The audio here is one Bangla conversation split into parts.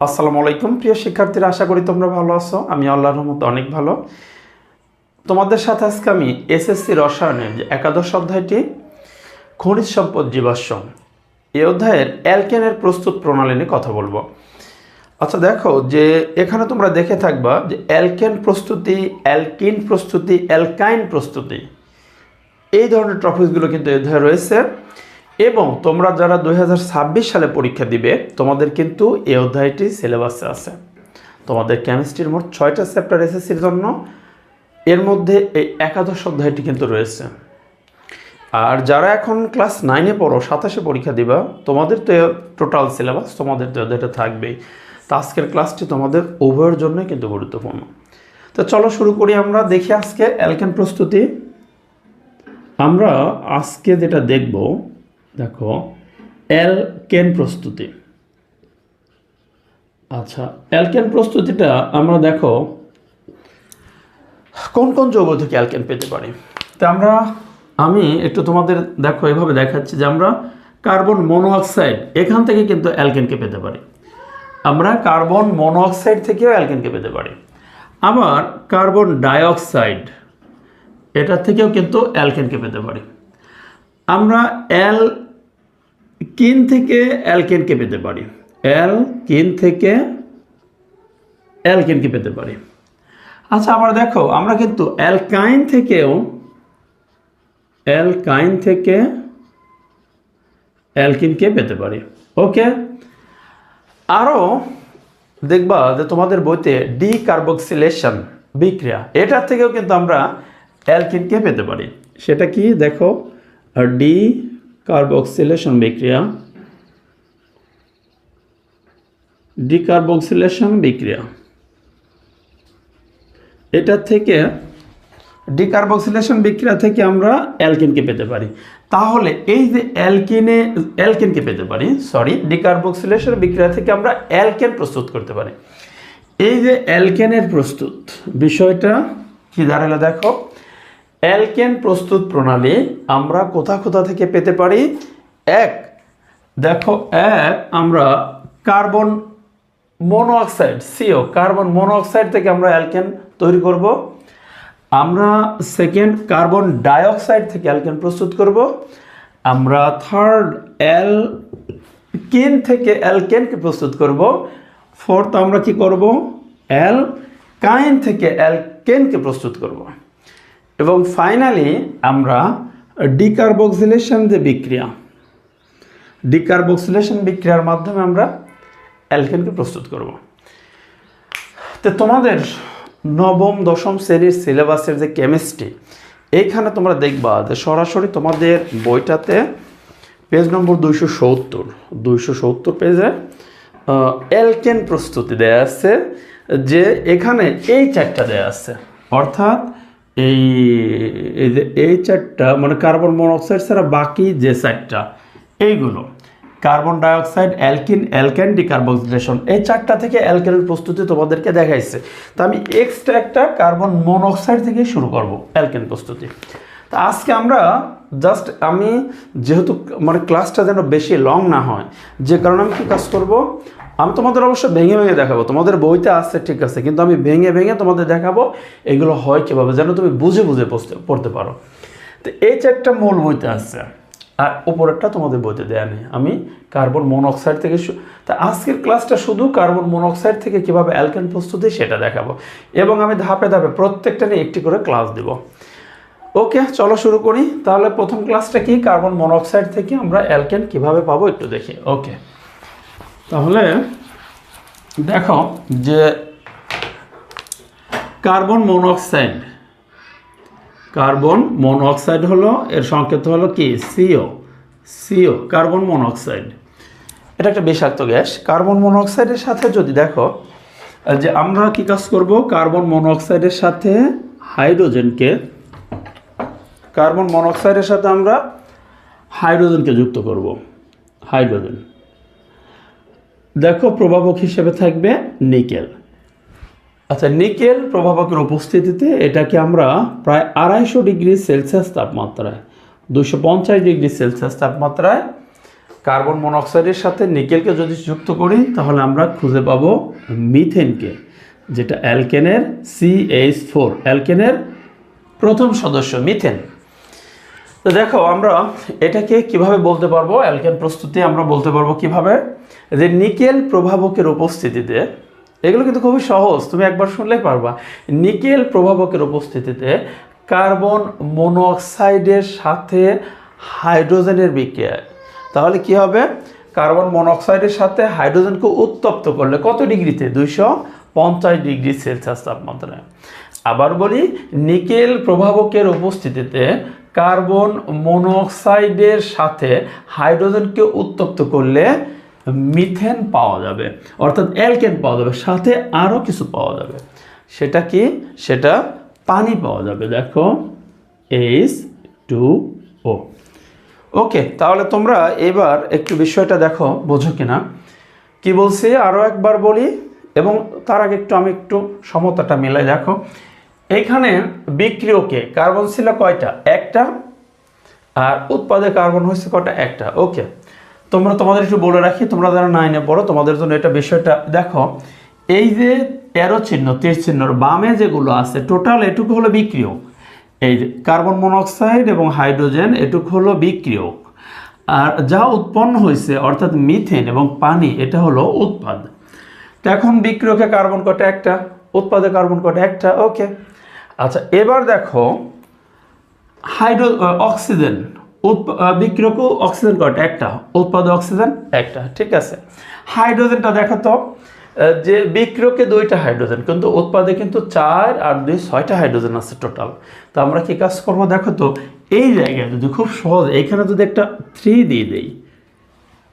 আসসালামু আলাইকুম, প্রিয় শিক্ষার্থীরা, আশা করি তোমরা ভালো আছো। আমি আল্লাহ রহমত অনেক ভালো। তোমাদের সাথে আজকে আমি এসএসসি রসায়নের যে একাদশ অধ্যায়টি, খনিজ সম্পদ জীবাশ্ম, এই অধ্যায়ের অ্যালকেনের প্রস্তুত প্রণালী নিয়ে কথা বলব। আচ্ছা দেখো যে এখানে তোমরা দেখে থাকবা যে অ্যালকেন প্রস্তুতি, অ্যালকিন প্রস্তুতি, অ্যালকাইন প্রস্তুতি, এই ধরনের টপিকসগুলো কিন্তু এই অধ্যায়ে রয়েছে। এবং তোমরা যারা দু হাজার ছাব্বিশ সালে পরীক্ষা দিবে, তোমাদের কিন্তু এই অধ্যায়টি সিলেবাসে আছে। তোমাদের কেমিস্ট্রির মোট ছয়টা চ্যাপ্টার এসএসসির জন্য। এর মধ্যে এই একাদশ অধ্যায়টি কিন্তু রয়েছে। আর যারা এখন ক্লাস নাইনে পড়ো, সাতাশে পরীক্ষা দিবা, তোমাদের তো টোটাল সিলেবাস তোমাদের তো অধ্যায়টা থাকবেই। তো আজকের ক্লাসটি তোমাদের উভয়ের জন্য কিন্তু গুরুত্বপূর্ণ। তো চলো শুরু করি আমরা, দেখি আজকে অ্যালকেন প্রস্তুতি। আমরা আজকে যেটা দেখব দেখো অ্যালকেন প্রস্তুতি? আচ্ছা অ্যালকেন প্রস্তুতিটা আমরা দেখো, কোন কোন যৌগ থেকে অ্যালকেন পেতে পারি? তা আমরা, আমি একটু তোমাদের দেখো, এভাবে দেখাচ্ছি যে আমরা কার্বন মনোঅক্সাইড এখান থেকে কিন্তু অ্যালকেনকে পেতে পারি। আমরা কার্বন মনোঅক্সাইড থেকেও অ্যালকেনকে পেতে পারি। আবার কার্বন ডাইঅক্সাইড এটা থেকেও কিন্তু অ্যালকেনকে পেতে পারি। আমরা অ্যাল কিন থেকে অ্যালকেনকে পেতে পারি? অ্যাল কিন থেকে অ্যালকেনকে পেতে পারি। আচ্ছা আবার দেখো, আমরা কিন্তু অ্যালকাইন থেকেও অ্যালকাইন থেকে অ্যালকিনকে পেতে পারি। ওকে? আরও দেখবা যে তোমাদের বইতে ডি কার্বক্সিলেশন বিক্রিয়া, এটার থেকেও কিন্তু আমরা অ্যালকিনকে পেতে পারি। সেটা কি? দেখো ডি কার্বক্সিলেশন বিক্রিয়া, ডিকার্বক্সিলেশন বিক্রিয়া। এটা থেকে ডিকার্বক্সিলেশন বিক্রিয়া থেকে আমরা অ্যালকিনকে পেতে পারি। তাহলে এই যে অ্যালকিনে, অ্যালকেনকে পেতে পারি, সরি, ডিকার্বক্সিলেশন বিক্রিয়া থেকে আমরা অ্যালকেন প্রস্তুত করতে পারি। এই যে অ্যালকেনের প্রস্তুত, বিষয়টা কি দাঁড়াল দেখো। অ্যালকেন প্রস্তুত প্রণালী আমরা কোথা কোথা থেকে পেতে পারি? এক, দেখো, এক আমরা carbon monoxide CO, carbon monoxide থেকে আমরা অ্যালকেন তৈরি করব। আমরা সেকেন্ড কার্বন ডাইঅক্সাইড থেকে অ্যালকেন প্রস্তুত করব। আমরা থার্ড অ্যাল কেন থেকে অ্যালকেনকে প্রস্তুত করব। ফোর্থ আমরা কি করব? অ্যাল কাইন থেকে অ্যালকেনকে প্রস্তুত করব। এবং ফাইনালি আমরা ডিকার্বক্সিলেশন যে বিক্রিয়া ডিকার্বক্সিলেশন বিক্রিয়ার মাধ্যমে আমরা অ্যালকেনকে প্রস্তুত করব। তো তোমাদের নবম, দশম শ্রেণির সিলেবাসের যে কেমিস্ট্রি এইখানে তোমরা দেখবা যে সরাসরি তোমাদের বইটাতে পেজ নম্বর দুইশো সত্তর দুইশো সত্তর পেজে অ্যালকেন প্রস্তুতি দেয়া আছে, যে এখানে এই চারটা দেয়া আছে। অর্থাৎ এই এই যে এই চারটা মানে কার্বন মনোক্সাইড ছাড়া বাকি যে চারটা, এইগুলো, carbon dioxide, alkene, alkane decarboxylation এই চারটা থেকে অ্যালকেনের প্রস্তুতি তোমাদেরকে দেখাইছে। তো আমি এক্সট্রা একটা কার্বন মনোক্সাইড থেকে শুরু করব, অ্যালকেন প্রস্তুতি। তা আজকে আমরা জাস্ট আমি যেহেতু মানে ক্লাসটা যেন বেশি লং না হয়, যে কারণে আমি কী কাজ করব? আমি তোমাদের অবশ্য ভেঙে ভেঙে দেখাবো। তোমাদের বইতে আছে, ঠিক আছে, কিন্তু আমি ভেঙে ভেঙে তোমাদের দেখাবো এগুলো হয় কীভাবে, যেন তুমি বুঝে বুঝে পড়তে পারো। তো এই চারটা মূল বইতে আছে, আর উপরেরটা তোমাদের বইতে দেয়া নেই। আমি কার্বন মনোক্সাইড থেকে তা আজকের ক্লাসটা শুধু কার্বন মনোক্সাইড থেকে কীভাবে অ্যালকেন প্রস্তুতি সেটা দেখাবো। এবং আমি ধাপে ধাপে প্রত্যেকটা নিয়ে একটি করে ক্লাস দেব। ওকে, চলো শুরু করি। তাহলে প্রথম ক্লাসটা কি? কার্বন মনোক্সাইড থেকে আমরা অ্যালকেন কীভাবে পাবো একটু দেখি। ওকে। তাহলে দেখো যে কার্বন মনোক্সাইড, কার্বন মনোঅক্সাইড হলো, এর সংকেত হলো কি? সিও সিও, কার্বন মনোঅক্সাইড এটা একটা বিষাক্ত গ্যাস। কার্বন মনোঅক্সাইডের সাথে যদি দেখো, যে আমরা কি কাজ করব? কার্বন মনোঅক্সাইডের সাথে হাইড্রোজেনকে, কার্বন মনোঅক্সাইডের সাথে আমরা হাইড্রোজেনকে যুক্ত করব। হাইড্রোজেন। দেখো প্রভাবক হিসেবে থাকবে নিকেল। আচ্ছা নিকেল প্রভাবকের উপস্থিতিতে এটাকে আমরা প্রায় আড়াইশো ডিগ্রি সেলসিয়াস তাপমাত্রায় দুশো পঞ্চাশ ডিগ্রি সেলসিয়াস তাপমাত্রায় কার্বন মনোক্সাইডের সাথে নিকেলকে যদি যুক্ত করি, তাহলে আমরা খুঁজে পাব মিথেনকে, যেটা অ্যালকেনের সিএইচ ফোর অ্যালকেনের প্রথম সদস্য, মিথেন। তো দেখো, আমরা এটাকে কীভাবে বলতে পারব? অ্যালকেন প্রস্তুতি আমরা বলতে পারব কীভাবে? যে নিকেল প্রভাবকের উপস্থিতিতে, এগুলো কিন্তু খুবই সহজ, তুমি একবার শুনলেই পারবা। নিকেল প্রভাবকের উপস্থিতিতে কার্বন মনোঅক্সাইডের সাথে হাইড্রোজেনের বিক্রিয়া তাহলে কি হবে? কার্বন মনোঅক্সাইডের সাথে হাইড্রোজেনকে উত্তপ্ত করলে কত ডিগ্রিতে? দুইশো পঞ্চাশ ডিগ্রি সেলসিয়াস তাপমাত্রায়। আবার বলি, নিকেল প্রভাবকের উপস্থিতিতে কার্বন মনোঅক্সাইডের সাথে হাইড্রোজেনকে উত্তপ্ত করলে মিথেন পাওয়া যাবে, অর্থাৎ অ্যালকেন পাওয়া যাবে, সাথে আরও কিছু পাওয়া যাবে। সেটা কি? সেটা পানি পাওয়া যাবে, দেখো এইচ টু ও ওকে, তাহলে তোমরা এবার একটু বিষয়টা দেখো, বোঝো কিনা। কি বলছি? আরও একবার বলি, এবং তার আগে একটু আমি একটু সমতাটা মিলাই দেখো। এইখানে বিক্রিয়কে কার্বন ছিল কয়টা? একটা। আর উৎপাদে কার্বন হয়েছে কয়টা? একটা। ওকে। তোমরা তোমাদের একটু বলে রাখি, তোমরা যারা নাইনে পড়ো, তোমাদের জন্য এটা বিষয়টা দেখো। এই যে তেরো চিহ্ন তীর চিহ্নর বামে যেগুলো আছে টোটাল এটুকু হলো বিক্রিয়ক এই কার্বন মনোক্সাইড এবং হাইড্রোজেন এটুকু হলো বিক্রিয়ক আর যা উৎপন্ন হয়েছে, অর্থাৎ মিথেন এবং পানি, এটা হলো উৎপাদ। তো এখন বিক্রিয়কে কার্বন কটা একটা। উৎপাদে কার্বন কটা একটা। ওকে। আচ্ছা এবার দেখো হাইড্রো অক্সিজেন বিক্রিয়ক অক্সিজেন কটা একটা উৎপাদে অক্সিজেন? একটা ঠিক আছে। হাইড্রোজেনটা দেখো তো যে বিক্রিয়কে দুইটা হাইড্রোজেন কিন্তু উৎপাদে কিন্তু চার আর দুই ছয়টা হাইড্রোজেন আছে টোটাল। তো আমরা কি কাজ করব? দেখো তো এই জায়গায় যদি খুব সহজ এখানে যদি একটা থ্রি দিয়ে দেই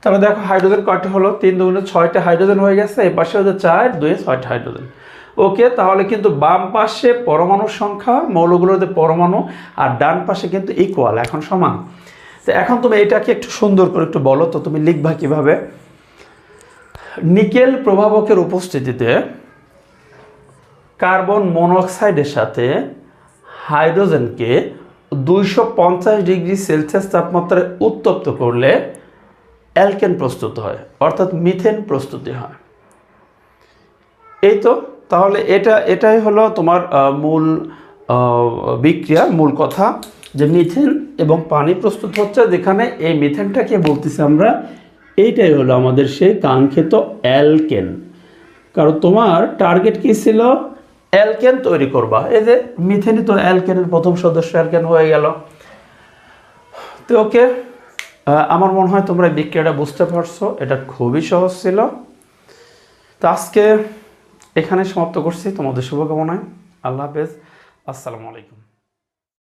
তাহলে দেখো হাইড্রোজেন কয়টা হলো? তিন দুগুণে ছয়টা হাইড্রোজেন হয়ে গেছে এই পাশে হচ্ছে চার দুই ছয়টা হাইড্রোজেন। ওকে, তাহলে কিন্তু বাম পাশে পরমাণুর সংখ্যা মৌলগুলোর যে পরমাণু, আর ডান পাশে কিন্তু ইকুয়াল এখন সমান। তো এখন তুমি এটাকে একটু সুন্দর করে একটু বলো তো, তুমি লিখবা কীভাবে? নিকেল প্রভাবকের উপস্থিতিতে কার্বন মনোক্সাইডের সাথে হাইড্রোজেনকে দুইশো পঞ্চাশ ডিগ্রি সেলসিয়াস তাপমাত্রায় উত্তপ্ত করলে অ্যালকেন প্রস্তুত হয়, অর্থাৎ মিথেন প্রস্তুতি হয়। এই তো তাহলে এটা এটাই হলো তোমার মূল আহ, বিক্রিয়া মূল কথা যে মিথেন এবং পানি প্রস্তুত হচ্ছে। যেখানে এই মিথেনটাকে বলতেছি আমরা এইটাই হলো আমাদের সেই কাঙ্ক্ষিত অ্যালকেন। কারণ তোমার টার্গেট কি ছিল? অ্যালকেন তৈরি করবা। এই যে মিথেনই তো অ্যালকেনের প্রথম সদস্য অ্যালকেন হয়ে গেল। তো ওকে আমার মনে হয় তোমরা বিক্রিয়াটা বুঝতে পারছ। এটা খুবই সহজ ছিল। তো আজকে এখানে সমাপ্ত করছি। তোমাদের শুভকামনায়। আল্লাহ হাফেজ। আসসালামু আলাইকুম।